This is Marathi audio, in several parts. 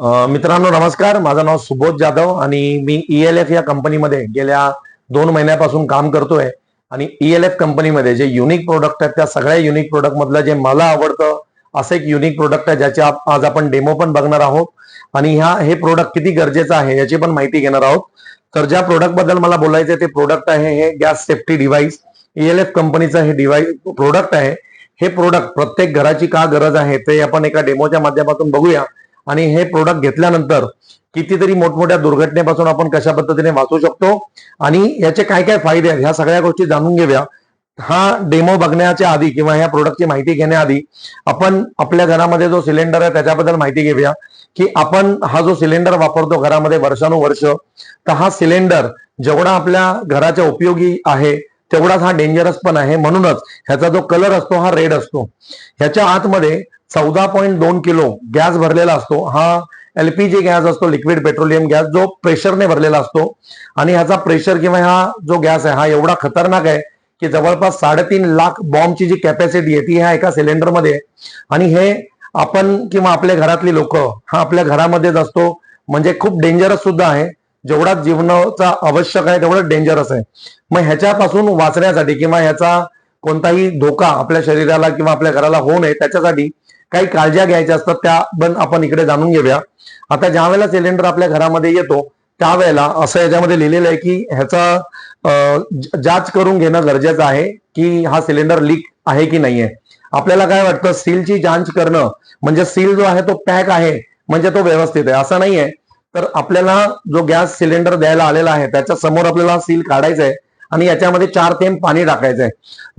मित्रांनो नमस्कार. माझं नाव सुबोध जाधव आणि मी ई एल एफ या कंपनीमध्ये गेल्या दोन महिन्यापासून काम करतोय. आणि ई एल एफ कंपनीमध्ये जे युनिक प्रोडक्ट आहेत त्या सगळ्या युनिक प्रोडक्ट मधलं जे मला आवडतं असं एक युनिक प्रोडक्ट आहे ज्याचे आप- आज आपण डेमो पण बघणार आहोत. आणि ह्या हे प्रोडक्ट किती गरजेचं आहे याची पण माहिती घेणार आहोत. तर ज्या प्रोडक्टबद्दल मला बोलायचं आहे ते प्रोडक्ट आहे हे gas safety device E L F कंपनीचं हे डिव्हाइस प्रोडक्ट आहे. हे प्रोडक्ट प्रत्येक घराची का गरज आहे ते आपण एका डेमोच्या माध्यमातून बघूया. आणि हे प्रोडक्ट घेतल्यानंतर कितीतरी मोठमोठ्या दुर्घटनेपासून आपण कशा पद्धतीने वाचू शकतो? आणि याचे काय काय फायदे आहेत? ह्या सगळ्या गोष्टी जाणून घेऊया. हा डेमो बघण्याच्या आधी किंवा ह्या प्रोडक्टची माहिती घेण्याआधी आपण आपल्या घरामध्ये जो सिलेंडर आहे त्याच्याबद्दल माहिती घेऊया. की आपण हा जो सिलेंडर वापरतो घरामध्ये वर्षानुवर्ष तर हा सिलेंडर जेवढा आपल्या घराच्या उपयोगी आहे तेवढाच हा डेंजरस पण आहे. म्हणूनच ह्याचा जो कलर असतो हा रेड असतो. ह्याच्या आतमध्ये चौदा पॉईंट दोन किलो गॅस भरलेला असतो. हा एलपीजी गॅस असतो लिक्विड पेट्रोलियम गॅस जो प्रेशरने भरलेला असतो. आणि ह्याचा प्रेशर किंवा हा जो गॅस आहे हा एवढा खतरनाक आहे की जवळपास साडेतीन लाख बॉम्बची जी कॅपॅसिटी आहे ती ह्या एका सिलेंडरमध्ये आणि हे आपण किंवा आपल्या घरातली लोक हा आपल्या घरामध्येच असतो. म्हणजे खूप डेंजरस सुद्धा आहे. जेवढा जीवनाचा आवश्यक आहे तेवढं डेंजरस आहे. मग ह्याच्यापासून वाचण्यासाठी किंवा ह्याचा कोणताही धोका आपल्या शरीराला किंवा आपल्या घराला होऊ नये त्याच्यासाठी काही काळज्या घ्यायच्या असतात त्या पण आपण इकडे जाणून घेऊया. आता ज्या वेळेला सिलेंडर आपल्या घरामध्ये येतो त्यावेळेला असं याच्यामध्ये लिहिलेलं आहे की ह्याचा जाच करून घेणं गरजेचं आहे की हा सिलेंडर लीक आहे की नाहीये आपल्याला काय वाटतं सीलची जांच करणं म्हणजे सील जो आहे तो पॅक आहे म्हणजे तो व्यवस्थित आहे असं नाहीये. तर आपल्याला जो गॅस सिलेंडर द्यायला आलेला आहे त्याच्यासमोर आपल्याला सील काढायचं आहे आणि याच्यामध्ये चार थेंब पाणी टाकायचं आहे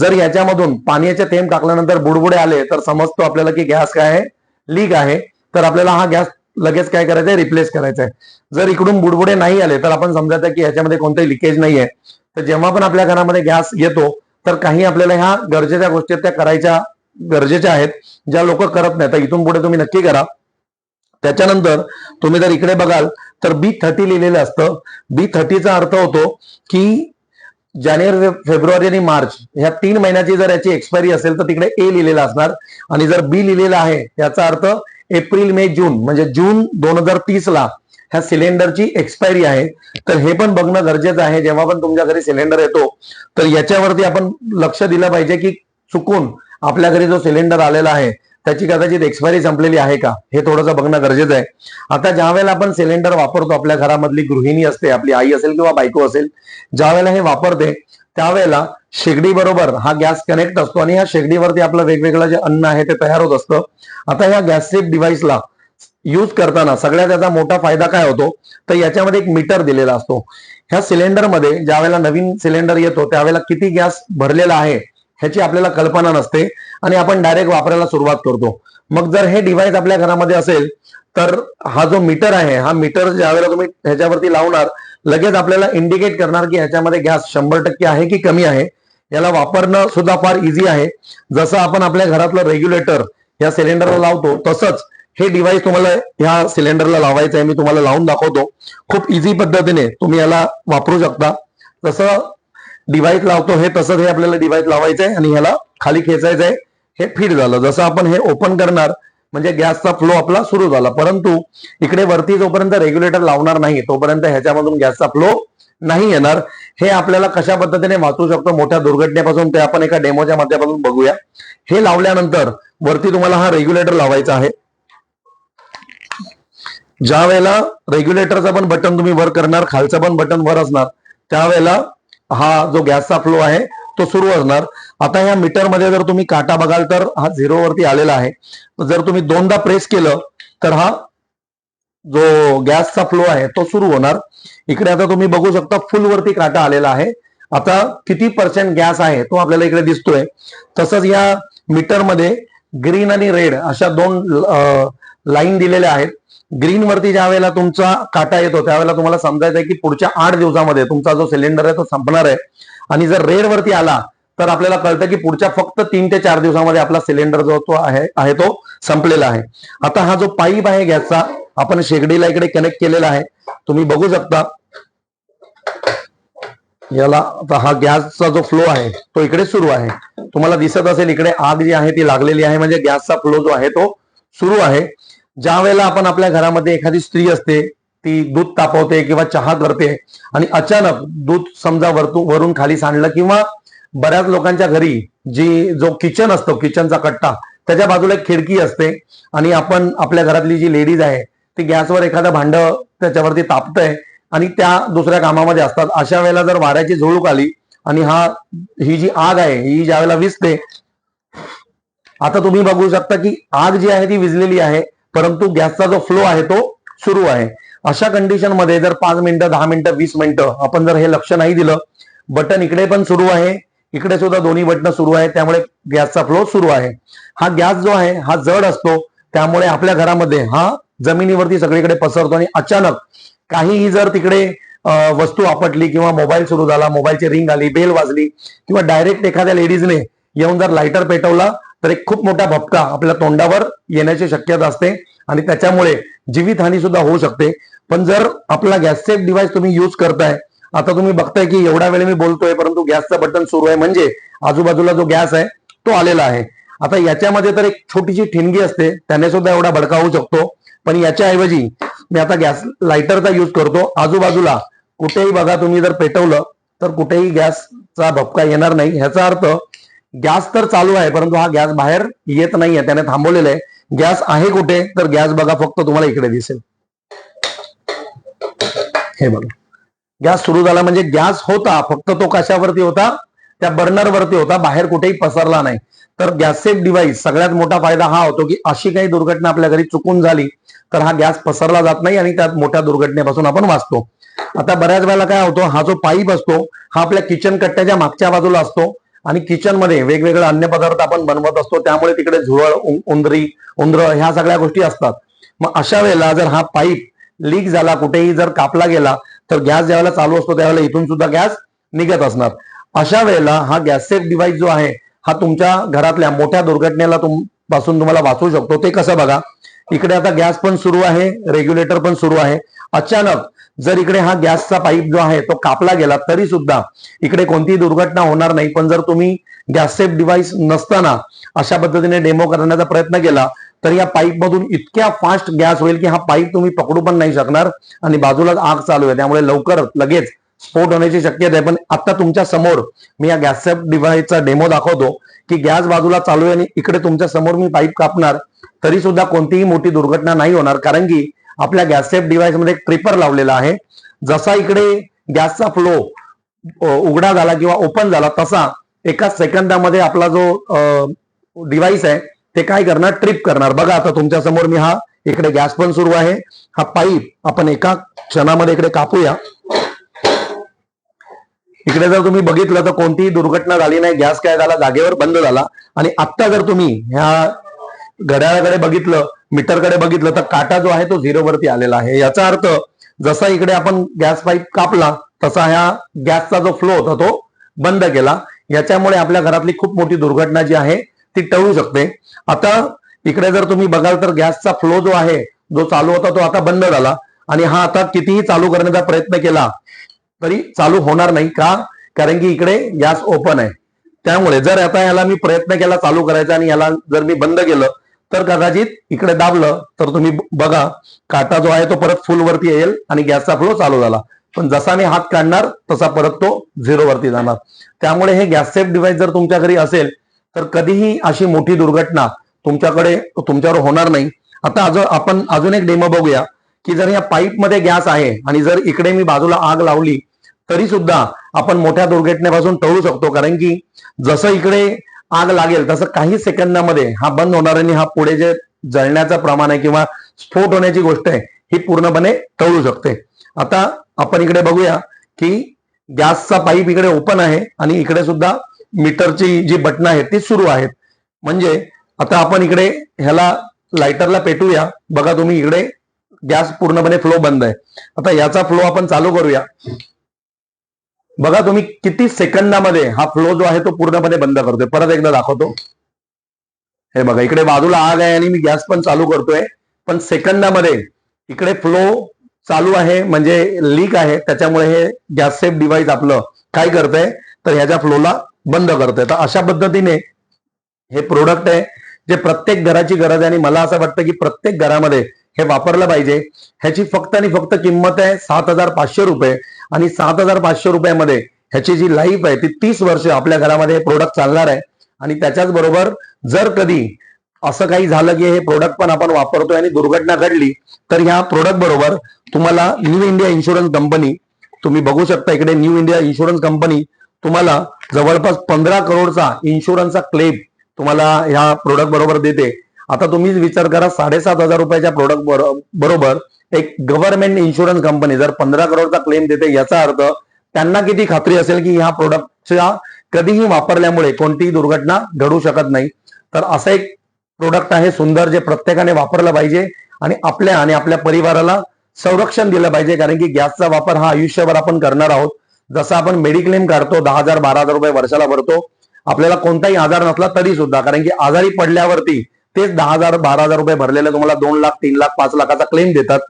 जर याच्यामधून पाण्याचे थेंब टाकल्यानंतर बुडबुडे आले तर समजतो आपल्याला की गॅस काय आहे? लीक आहे. तर आपल्याला हा गॅस लगेच काय करायचं आहे रिप्लेस करायचा आहे जर इकडून बुडबुडे नाही आले तर आपण समजायचं की याच्यामध्ये कोणतंही लिकेज नाही आहे तर जेव्हा पण आपल्या घरामध्ये गॅस येतो तर काही आपल्याला ह्या गरजेच्या गोष्टी त्या करायच्या गरजेच्या आहेत ज्या लोक करत नाही तर इथून पुढे तुम्ही नक्की करा. त्याच्यानंतर तुम्ही जर इकडे बघाल तर बी थर्टी लिहिलेलं असतं. बी थर्टीचा अर्थ होतो की जानेवारी फेब्रुवारी आणि मार्च ह्या तीन महिन्याची जर याची एक्सपायरी असेल तर तिकडे ए लिहिलेला असणार. आणि जर बी लिहिलेला आहे याचा अर्थ एप्रिल मे जून म्हणजे जून दोन हजार तीस ला ह्या सिलेंडरची एक्सपायरी आहे. तर हे पण बघणं गरजेचं आहे. जेव्हा पण तुमच्या घरी सिलेंडर येतो तर याच्यावरती आपण लक्ष दिलं पाहिजे की चुकून आपल्या घरी जो सिलेंडर आलेला आहे त्याची कदाचित एक्सपायरी संपलेली आहे का? हे थोडंसं बघणं गरजेचं आहे. आता ज्या वेळेला आपण सिलेंडर वापरतो आपल्या घरामधली गृहिणी असते आपली आई असेल किंवा बायको असेल ज्या वेळेला हे वापरते त्यावेळेला शेगडी बरोबर हा गॅस कनेक्ट असतो आणि ह्या शेगडीवरती आपलं वेगवेगळं जे अन्न आहे ते तयार होत असतं. आता ह्या गॅस डिव्हाइसला यूज करताना सगळ्यात त्याचा मोठा फायदा काय होतो? तर याच्यामध्ये एक मीटर दिलेला असतो. ह्या सिलेंडरमध्ये ज्या वेळेला नवीन सिलेंडर येतो त्यावेळेला किती गॅस भरलेला आहे? ह्याची आपल्याला कल्पना नसते आणि आपण डायरेक्ट वापरायला सुरुवात करतो. मग जर हे डिव्हाइस आपल्या घरामध्ये असेल तर हा जो मीटर आहे हा मीटर ज्या वेळेला तुम्ही ह्याच्यावरती लावणार लगेच आपल्याला इंडिकेट करणार की ह्याच्यामध्ये गॅस शंभर टक्के आहे की कमी आहे. याला वापरणं सुद्धा फार इझी आहे. जसं आपण आपल्या घरातलं रेग्युलेटर या सिलेंडरला लावतो तसंच हे डिव्हाइस तुम्हाला ह्या सिलेंडरला लावायचं आहे मी तुम्हाला लावून दाखवतो. खूप इझी पद्धतीने तुम्ही याला वापरू शकता. जसं डिव्हाइस लावतो. हे तसंच हे आपल्याला डिव्हाइस लावायचं आहे आणि ह्याला खाली खेचायचं आहे हे फिट झालं. जसं आपण हे ओपन करणार म्हणजे गॅसचा फ्लो आपला सुरू झाला. परंतु इकडे वरती जोपर्यंत रेग्युलेटर लावणार नाही तोपर्यंत ह्याच्यामधून गॅसचा फ्लो नाही येणार. हे आपल्याला कशा पद्धतीने वाचू शकतो? मोठ्या दुर्घटनेपासून ते आपण एका डेमोच्या माध्यमातून बघूया. हे लावल्यानंतर वरती तुम्हाला हा रेग्युलेटर लावायचा आहे. ज्या वेळेला रेग्युलेटरचं पण बटन तुम्ही वर करणार खालचं पण बटन वर असणार त्यावेळेला हा जो गॅसचा फ्लो आहे तो सुरू असणार. आता या मीटरमध्ये जर तुम्ही काटा बघाल तर हा झिरो वरती आलेला आहे. जर तुम्ही दोनदा प्रेस केलं तर हा जो गॅसचा फ्लो आहे तो सुरू होणार. इकडे आता तुम्ही बघू शकता फुल वरती काटा आलेला आहे. आता किती पर्सेंट गॅस आहे तो आपल्याला इकडे दिसतोय. तसंच या मीटरमध्ये ग्रीन आणि रेड अशा दोन लाईन दिलेल्या आहेत. ग्रीन वरती ज्या वेळेला तुमचा काटा येतो त्यावेळेला तुम्हाला समजायचं आहे की पुढच्या आठ दिवसामध्ये तुमचा जो सिलेंडर आहे तो संपणार आहे. आणि जर रेड वरती आला तर आपल्याला कळतं की पुढच्या फक्त तीन ते चार दिवसामध्ये आपला सिलेंडर जो तो आहे आहे तो संपलेला आहे. आता हा जो पाईप आहे गॅसचा आपण शेगडीला इकडे कनेक्ट केलेला आहे. तुम्ही बघू शकता. याला आता हा गॅसचा जो फ्लो आहे तो इकडे सुरू आहे. तुम्हाला दिसत असेल इकडे आग जी आहे ती लागलेली आहे म्हणजे गॅसचा फ्लो जो आहे तो सुरू आहे. ज्या वेळेला आपण आपल्या घरामध्ये एखादी स्त्री असते ती दूध तापवते किंवा चहा करते आणि अचानक दूध समजा वरतू वरून खाली सांडलं किंवा बऱ्याच लोकांच्या घरी जी जो किचन असतो किचनचा कट्टा त्याच्या बाजूला एक खिडकी असते आणि आपण आपल्या घरातली जी लेडीज आहे ती गॅसवर एखादं भांड त्याच्यावरती तापतंय आणि त्या दुसऱ्या कामामध्ये असतात. अशा वेळेला जर वाऱ्याची झुळूक आली आणि हा ही जी आग आहे ही ज्या वेळेला विजते आता तुम्ही बघू शकता की आग जी आहे ती विजलेली आहे. परंतु गॅसचा जो फ्लो आहे तो सुरू आहे. अशा कंडिशनमध्ये जर पाच मिनिटं दहा मिनिटं वीस मिनिटं आपण जर हे लक्ष नाही दिलं बटन इकडे पण सुरू आहे इकडे सुद्धा दोन्ही बटन सुरू आहे त्यामुळे गॅसचा फ्लो सुरू आहे. हा गॅस जो आहे हा जड असतो त्यामुळे आपल्या घरामध्ये हा जमिनीवरती सगळीकडे पसरतो आणि अचानक काहीही जर तिकडे वस्तू आपटली किंवा मोबाईल सुरू झाला मोबाईलची रिंग आली बेल वाजली किंवा डायरेक्ट एखाद्या लेडीजने येऊन जर लायटर पेटवला तर एक खूप मोठा भपका आपल्या तोंडावर येण्याची शक्यता असते आणि त्याच्यामुळे जीवितहानी सुद्धा होऊ शकते. पण जर आपला गॅस सेफ डिव्हाइस तुम्ही युज करताय आता तुम्ही बघताय की एवढ्या वेळ मी बोलतोय परंतु गॅसचं बटन सुरू आहे म्हणजे आजूबाजूला जो गॅस आहे तो आलेला आहे. आता याच्यामध्ये तर एक छोटीशी ठिणगी असते त्याने सुद्धा एवढा भडका होऊ शकतो. पण याच्याऐवजी मी आता गॅस लायटरचा युज करतो. आजूबाजूला कुठेही बघा तुम्ही जर पेटवलं तर कुठेही गॅसचा भपका येणार नाही. ह्याचा अर्थ गॅस तर चालू आहे परंतु हा गॅस बाहेर येत नाहीये त्याने थांबवलेलं आहे. गॅस आहे कुठे तर गॅस बघा फक्त तुम्हाला इकडे दिसेल. हे बघा. गॅस सुरू झाला म्हणजे गॅस होता फक्त तो कशावरती होता? त्या बर्नर वरती होता बाहेर कुठेही पसरला नाही. तर गॅस सेफ डिव्हाइस सगळ्यात मोठा फायदा हा होतो की अशी काही दुर्घटना आपल्या घरी चुकून झाली तर हा गॅस पसरला जात नाही आणि त्यात मोठ्या दुर्घटनेपासून आपण वाचतो. आता बऱ्याच वेळेला काय होतो हा जो पाईप असतो हा आपल्या किचन कट्ट्याच्या मागच्या बाजूला असतो. आणि किचनमध्ये वेगवेगळे अन्य पदार्थ आपण बनवत असतो त्यामुळे तिकडे झुरळ उंदरी उंदर ह्या सगळ्या गोष्टी असतात. मग अशा वेळेला जर हा पाईप लीक झाला कुठेही जर कापला गेला तर गॅस ज्यावेळेला चालू असतो त्यावेळेला इथून सुद्धा गॅस निघत असणार. अशा वेळेला हा गॅस सेफ डिव्हाइस जो आहे हा तुमच्या घरातल्या मोठ्या दुर्घटनेला तुमपासून तुम्हाला वाचवू शकतो. ते कसं बघा इकडे आता गॅस पण सुरू आहे रेग्युलेटर पण सुरू आहे. अचानक जर इकडे हा गॅसचा पाईप जो आहे तो कापला गेला तरी सुद्धा इकडे कोणतीही दुर्घटना होणार नाही. पण जर तुम्ही गॅस सेफ डिव्हाइस नसताना अशा पद्धतीने डेमो करण्याचा प्रयत्न केला तर या पाईप मधून इतक्या फास्ट गॅस होईल की हा पाईप तुम्ही पकडू पण नाही शकणार आणि बाजूलाच आग चालू आहे. त्यामुळे लवकर लगेच स्फोट होण्याची शक्यता आहे. पण आता तुमच्यासमोर मी या गॅस सेफ डिव्हाइसचा डेमो दाखवतो की गॅस बाजूला चालू आहे आणि इकडे तुमच्यासमोर मी पाईप कापणार तरी सुद्धा कोणतीही मोठी दुर्घटना नाही होणार. कारण की आपल्या गॅस सेफ डिव्हाइसमध्ये एक ट्रिपर लावलेला आहे. जसा इकडे गॅसचा फ्लो उघडा झाला किंवा ओपन झाला तसा एका सेकंदामध्ये आपला जो डिव्हाइस आहे ते काय करणार? ट्रिप करणार. बघा आता तुमच्यासमोर मी हा इकडे गॅस पण सुरू आहे. हा पाईप आपण एका क्षणामध्ये इकडे कापूया. इकडे जर तुम्ही बघितलं तर कोणतीही दुर्घटना झाली नाही. गॅस काय झाला? जागेवर बंद झाला. आणि आत्ता जर तुम्ही ह्या घड्याळाकडे बघितलं मीटरकडे बघितलं तर काटा जो आहे तो झिरो वरती आलेला आहे. याचा अर्थ जसा इकडे आपण गॅस पाईप कापला तसा ह्या गॅसचा जो फ्लो होता तो बंद केला. याच्यामुळे आपल्या घरातली खूप मोठी दुर्घटना जी आहे ती टळू शकते. आता इकडे जर तुम्ही बघाल तर गॅसचा फ्लो जो आहे जो चालू होता तो आता बंद झाला. आणि हा आता कितीही चालू करण्याचा प्रयत्न केला तरी चालू होणार नाही. का? कारण की इकडे गॅस ओपन आहे. त्यामुळे जर आता याला मी प्रयत्न केला चालू करायचा आणि याला जर मी बंद केलं तर कदाचित इकडे दाबलं तर तुम्ही बघा. काटा जो आहे तो परत फुल वरती येईल आणि गॅसचा फ्लो चालू झाला. पण जसा मी हात काढणार तसा परत तो झिरो वरती जाणार. त्यामुळे हे गॅस सेफ डिव्हाइस जर तुमच्या घरी असेल तर कधीही अशी मोठी दुर्घटना तुमच्याकडे तुमच्यावर होणार नाही. आता अजून आपण अजून एक डेमो बघूया की जर या पाईपमध्ये गॅस आहे आणि जर इकडे मी बाजूला आग लावली तरी सुद्धा आपण मोठ्या दुर्घटनेपासून टळू शकतो. कारण की जसं इकडे आग लागेल. तसं काही सेकंदामध्ये हा बंद होणार आणि हा पुढे जे जळण्याचं प्रमाण आहे किंवा स्फोट होण्याची गोष्ट आहे ही पूर्णपणे टळू शकते. आता आपण इकडे बघूया की गॅसचा पाईप इकडे ओपन आहे आणि इकडे सुद्धा मीटरची जी बटणं आहेत ती सुरू आहेत. म्हणजे आता आपण इकडे ह्याला लायटरला पेटूया. बघा तुम्ही इकडे गॅस पूर्णपणे फ्लो बंद आहे. आता याचा फ्लो आपण चालू करूया. बघा तुम्ही किती सेकंदामध्ये हा फ्लो जो आहे तो पूर्णपणे बंद करतोय. परत एकदा दाखवतो. हे बघा इकडे बाजूला आग आहे आणि मी गॅस पण चालू करतोय. पण सेकंदामध्ये इकडे फ्लो चालू आहे म्हणजे लीक आहे. त्याच्यामुळे हे गॅस सेफ डिव्हाइस आपलं काय करतंय? तर ह्याच्या फ्लोला बंद करतंय. तर अशा पद्धतीने हे प्रोडक्ट आहे जे प्रत्येक घराची गरज आहे. आणि मला असं वाटतं की प्रत्येक घरामध्ये हे वापरलं पाहिजे. ह्याची फक्त आणि फक्त किंमत आहे सात हजार पाचशे रुपये. आणि सात हजार पाचशे रुपयामध्ये ह्याची जी लाईफ आहे ती तीस वर्ष आपल्या घरामध्ये हे प्रोडक्ट चालणार आहे. आणि त्याच्याच बरोबर जर कधी असं काही झालं की हे प्रोडक्ट पण आपण वापरतोय आणि दुर्घटना घडली तर ह्या प्रोडक्ट बरोबर तुम्हाला न्यू इंडिया इन्शुरन्स कंपनी तुम्ही बघू शकता इकडे न्यू इंडिया इन्शुरन्स कंपनी तुम्हाला जवळपास पंधरा करोडचा इन्शुरन्सचा क्लेम तुम्हाला ह्या प्रोडक्ट बरोबर देते. आता तुम्ही विचार करा साडेसात हजार रुपयाच्या प्रोडक्ट बरोबर एक गव्हर्नमेंट इन्शुरन्स कंपनी जर पंधरा करोडचा क्लेम देते याचा अर्थ त्यांना किती खात्री असेल की ह्या प्रोडक्टच्या कधीही वापरल्यामुळे कोणतीही दुर्घटना घडू शकत नाही. तर असं एक प्रोडक्ट आहे सुंदर जे प्रत्येकाने वापरलं पाहिजे आणि आपल्या आणि आपल्या परिवाराला संरक्षण दिलं पाहिजे कारण की गॅसचा वापर हा आयुष्यभर आपण करणार आहोत. जसं आपण मेडिक्लेम काढतो दहा हजार बारा हजार रुपये वर्षाला भरतो. आपल्याला कोणताही आजार नसला तरी सुद्धा कारण की आजारी पडल्यावरती तेच दहा हजार बारा हजार रुपये भरलेले तुम्हाला दोन लाख तीन लाख पाच लाखाचा क्लेम देतात.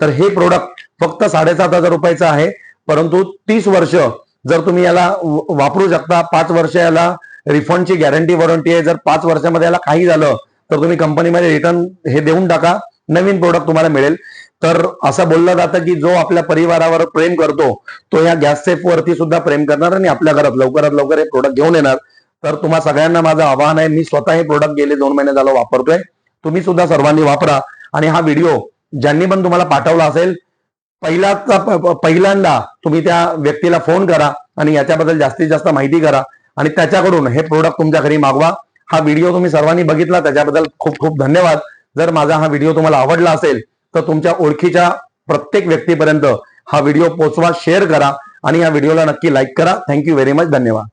तर हे प्रोडक्ट फक्त साडेसात हजार रुपयाचं आहे. परंतु तीस वर्ष जर तुम्ही याला वापरू शकता पाच वर्ष याला रिफंडची गॅरंटी वॉरंटी आहे. जर पाच वर्षामध्ये याला काही झालं तर तुम्ही कंपनीमध्ये रिटर्न हे देऊन टाका. नवीन प्रोडक्ट तुम्हाला मिळेल. तर असं बोललं जातं की जो आपल्या परिवारावर प्रेम करतो तो या गॅस सेफ वरती सुद्धा प्रेम करणार आणि आपल्या घरात लवकरात लवकर हे प्रोडक्ट घेऊन येणार. तर तुम्हा सगळ्यांना माझं आवाहन आहे मी स्वतः हे प्रोडक्ट गेले दोन महिने झालं वापरतोय. तुम्ही सुद्धा सर्वांनी वापरा. आणि हा व्हिडिओ ज्यांनी पण तुम्हाला पाठवला असेल पहिलाचा प- पहिल्यांदा तुम्ही त्या व्यक्तीला फोन करा आणि याच्याबद्दल जास्तीत जास्त माहिती करा. आणि त्याच्याकडून हे प्रोडक्ट तुमच्या घरी मागवा. हा व्हिडिओ तुम्ही सर्वांनी बघितला त्याच्याबद्दल खूप खूप धन्यवाद. जर माझा हा व्हिडिओ तुम्हाला आवडला असेल तर तुमच्या ओळखीच्या प्रत्येक व्यक्तीपर्यंत हा व्हिडिओ पोचवा शेअर करा. आणि या व्हिडिओला नक्की लाईक करा. थँक्यू व्हेरी मच धन्यवाद.